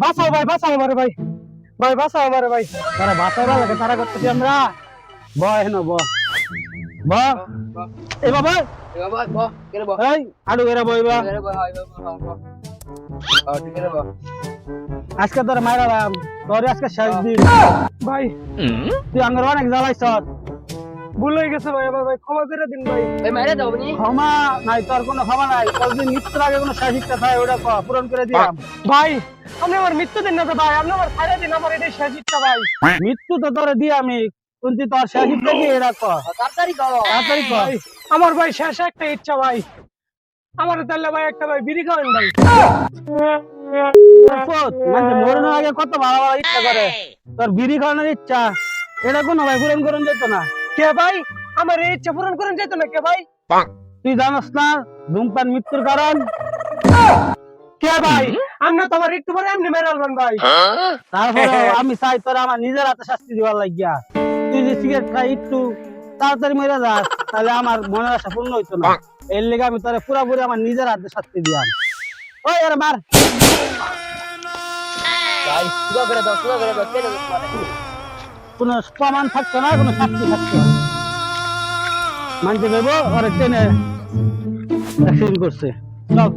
বাঁচাও আমারে ভাই। ভাই বাঁচাও আমারে ভাই। তারা বাঁচাইবা লাগে তারা করতেছি আমরা। ব হেন ব ব এ বাবা। বাবা ব কেরে ব এই আড়ু এরা বইবা কেরে ব হাই বাবা ও ঠিক কেরে ব আজকে তোর মাইরালাম। তোর আজকে শেষ দিন। ভাই তুই আঙ্গর অনেক জ্বালাইছ। ভুল হয়ে গেছে ভাই আমার ভাই ক্ষমা করে দিন ভাই। দাও নি। ক্ষমা নাই তোর কোনো ক্ষমা নাই। তোর যদি মৃত্যুর আগে কোনো শেষ ইচ্ছা থাকে ওটা ক, পূরণ করে দিলাম। ভাই আপনি আমার মৃত্যু দিন না তো ভাই আপনি আমার ছাড়া দিন আমার এটাই শেষ ইচ্ছা ভাই। মৃত্যু তো তোরে দি আমি কিন্তু তোর শেষ ইচ্ছা কি? এটা তাড়াতাড়ি করো। তাড়াতাড়ি ক আমার ভাই শেষ একটা ইচ্ছা ভাই। আমার তাহলে ভাই একটা ভাই বিড়ি খাবেন ভাই। মানে মরণের আগে কত ভালো ভালো ইচ্ছা করে। তোর বিড়ি খাওয়ানোর ইচ্ছা এটা কোনো ভাই পূরণ করুন যেত না। কে ভাই? আমার এই ইচ্ছা পূরণ করেন যেত না কে ভাই? তুই জানোস না ধূমপান মৃত্যুর কারণ। কে ভাই? আমার একটু পরে এমনি মেরে আলবেন ভাই। তারপরে আমি চাই তোর আমার নিজের হাতে শাস্তি দিবার লাগিয়া। তুই যে সিগারেট খাই একটু তাড়াতাড়ি মরে যাস তাহলে আমার মনের আশা পূর্ণ হইতো না। এর লেগে আমি তোরে পুরাপুরি আমার নিজের হাতে শাস্তি দিয়াম। ওই আরে মার। কোনো প্রমাণ থাকতো না কোনো সাক্ষী থাকতো না। মানতে দেবো ওরা টেনে অ্যাক্সিডেন্ট করছে। চল।